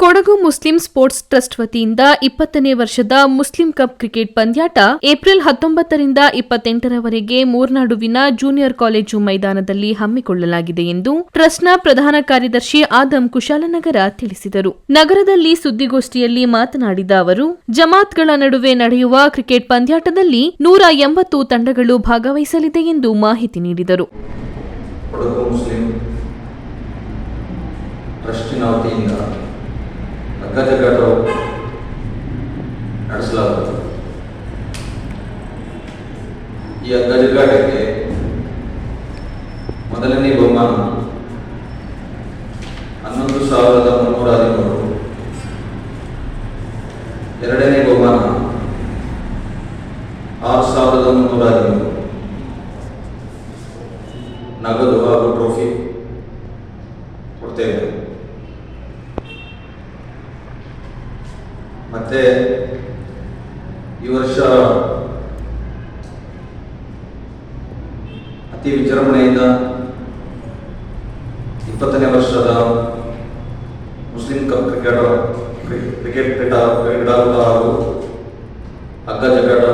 Kodagu Muslim sports trust ವತಿಯಿಂದ ಇಪ್ಪತ್ತನೇ ವರ್ಷದ ಮುಸ್ಲಿಂ ಕಪ್ ಕ್ರಿಕೆಟ್ ಪಂದ್ಯಾಟ ಏಪ್ರಿಲ್ ಹತ್ತೊಂಬತ್ತರಿಂದ ಇಪ್ಪತ್ತೆಂಟರವರೆಗೆ ಮೂರ್ನಾಡುವಿನ ಜೂನಿಯರ್ ಕಾಲೇಜು ಮೈದಾನದಲ್ಲಿ ಹಮ್ಮಿಕೊಳ್ಳಲಾಗಿದೆ ಎಂದು ಟ್ರಸ್ಟ್ನ ಪ್ರಧಾನ ಕಾರ್ಯದರ್ಶಿ ಆದಂ ಕುಶಾಲನಗರ ತಿಳಿಸಿದರು. ನಗರದಲ್ಲಿ ಸುದ್ದಿಗೋಷ್ಠಿಯಲ್ಲಿ ಮಾತನಾಡಿದ ಅವರು, ಜಮಾತ್ಗಳ ನಡುವೆ ನಡೆಯುವ ಕ್ರಿಕೆಟ್ ಪಂದ್ಯಾಟದಲ್ಲಿ ನೂರ ಎಂಬತ್ತು ತಂಡಗಳು ಭಾಗವಹಿಸಲಿದೆ ಎಂದು ಮಾಹಿತಿ ನೀಡಿದರು. ಟ್ರಸ್ಟಿನ ವತಿಯಿಂದ ಹಗ್ಗಜಗ್ಗಾಟ ನಡೆಸಲಾಗುತ್ತದೆ. ಈ ಹಗ್ಗಜಗ್ಗಾಟಕ್ಕೆ ಮೊದಲನೇ ಬಹುಮಾನ ಹನ್ನೊಂದು ಸಾವಿರದ ಮುನ್ನೂರ ಹದಿಮೂರು. ಎರಡನೇ ಬಹುಮಾನ ಆರು ಸಾವಿರದ ಮುನ್ನೂರ ಹದಿಮೂರು. ನಗದು ಹಾಗೂ ಟ್ರೋಫಿ ಕೊಡ್ತೇವೆ ಮತ್ತೆ ಈ ವರ್ಷ ಅತಿ ವಿಜೃಂಭಣೆಯಿಂದ ಇಪ್ಪತ್ತನೇ ವರ್ಷದ ಮುಸ್ಲಿಂ ಕಪ್ ಕ್ರಿಕೆಟ್ ಕ್ರಿಕೆಟ್ ಕ್ರೀಡಾಕೂಟ ಹಾಗೂ ಹಗ್ಗ ಜಗ್ಗಾಟ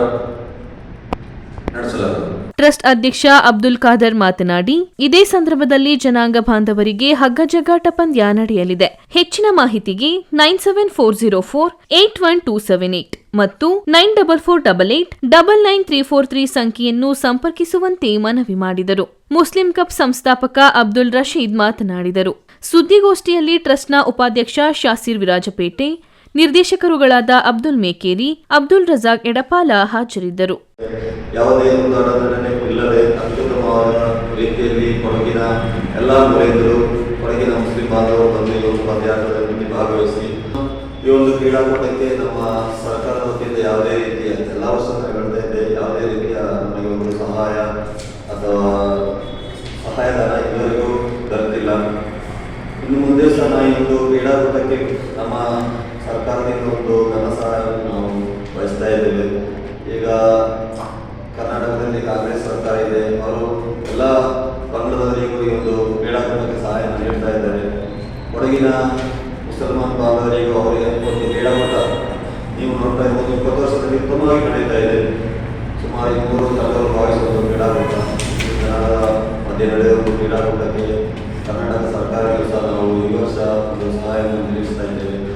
ನಡೆಸಲಾಗುತ್ತದೆ ಟ್ರಸ್ಟ್ ಅಧ್ಯಕ್ಷ ಅಬ್ದುಲ್ ಖಾದರ್ ಮಾತನಾಡಿ, ಇದೇ ಸಂದರ್ಭದಲ್ಲಿ ಜನಾಂಗ ಬಾಂಧವರಿಗೆ ಜಗಾಟ ಪಂದ್ಯ ನಡೆಯಲಿದೆ. ಹೆಚ್ಚಿನ ಮಾಹಿತಿಗೆ nine seven four zero four eight one two seven eight ಮತ್ತು nine double four double eight double nine three four three ಸಂಖ್ಯೆಯನ್ನು ಸಂಪರ್ಕಿಸುವಂತೆ ಮನವಿ ಮಾಡಿದರು. ಮುಸ್ಲಿಂ ಕಪ್ ಸಂಸ್ಥಾಪಕ ಅಬ್ದುಲ್ ರಶೀದ್ ಮಾತನಾಡಿದರು. ಸುದ್ದಿಗೋಷ್ಠಿಯಲ್ಲಿ ಟ್ರಸ್ಟ್ನ ಉಪಾಧ್ಯಕ್ಷ ಶಾಸಿರ್ ವಿರಾಜಪೇಟೆ ನಿರ್ದೇಶಕರುಗಳಾದ ಅಬ್ದುಲ್ ಮೇಕೇರಿ, ಅಬ್ದುಲ್ ರಜಾಕ್ ಎಡಪಾಲ ಹಾಜರಿದ್ದರು. ಈ ಕ್ರೀಡಾಕೂಟಕ್ಕೆ ನಮ್ಮ ಯಾವುದೇ ರೀತಿಯ ಎಲ್ಲ ಯಾವುದೇ ರೀತಿಯ ನಮಗೆ ಒಂದು ಸಹಾಯ ಅಥವಾ ಸಹಾಯಧನ ಇದುವರೆಗೂ ದೊರೆತಿಲ್ಲ ಇನ್ನು ಮುಂದೆ ಸಹ ನಾವು ಈ ಒಂದು ಕ್ರೀಡಾಕೂಟಕ್ಕೆ ನಮ್ಮ ಸರ್ಕಾರದಿಂದ ಒಂದು ಧನ ನಾವು ಬಯಸ್ತಾ ಇದ್ದೇವೆ. ಈಗ ಕರ್ನಾಟಕದಲ್ಲಿ ಕಾಂಗ್ರೆಸ್ ಸರ್ಕಾರ ಇದೆ. ಅವರು ಎಲ್ಲ ಪಂಗಡದವರಿಗೂ ಈ ಒಂದು ಕ್ರೀಡಾಕೂಟಕ್ಕೆ ಸಹಾಯ ನೀಡ್ತಾ ಇದ್ದಾರೆ. ಕೊಡಗಿನ ಮುಸಲ್ಮಾನ್ ಬಾಂಧವರಿಗೂ ಅವರಿಗೆ ಒಂದು ಕ್ರೀಡಾಕೂಟ ನೀವು ನೋಡ್ತಾ ಇರ್ಬೋದು. ಇಪ್ಪತ್ತು ವರ್ಷದಲ್ಲಿ ಉತ್ತಮವಾಗಿ ನಡೀತಾ ಇದೆ. ಸುಮಾರು ಮೂರು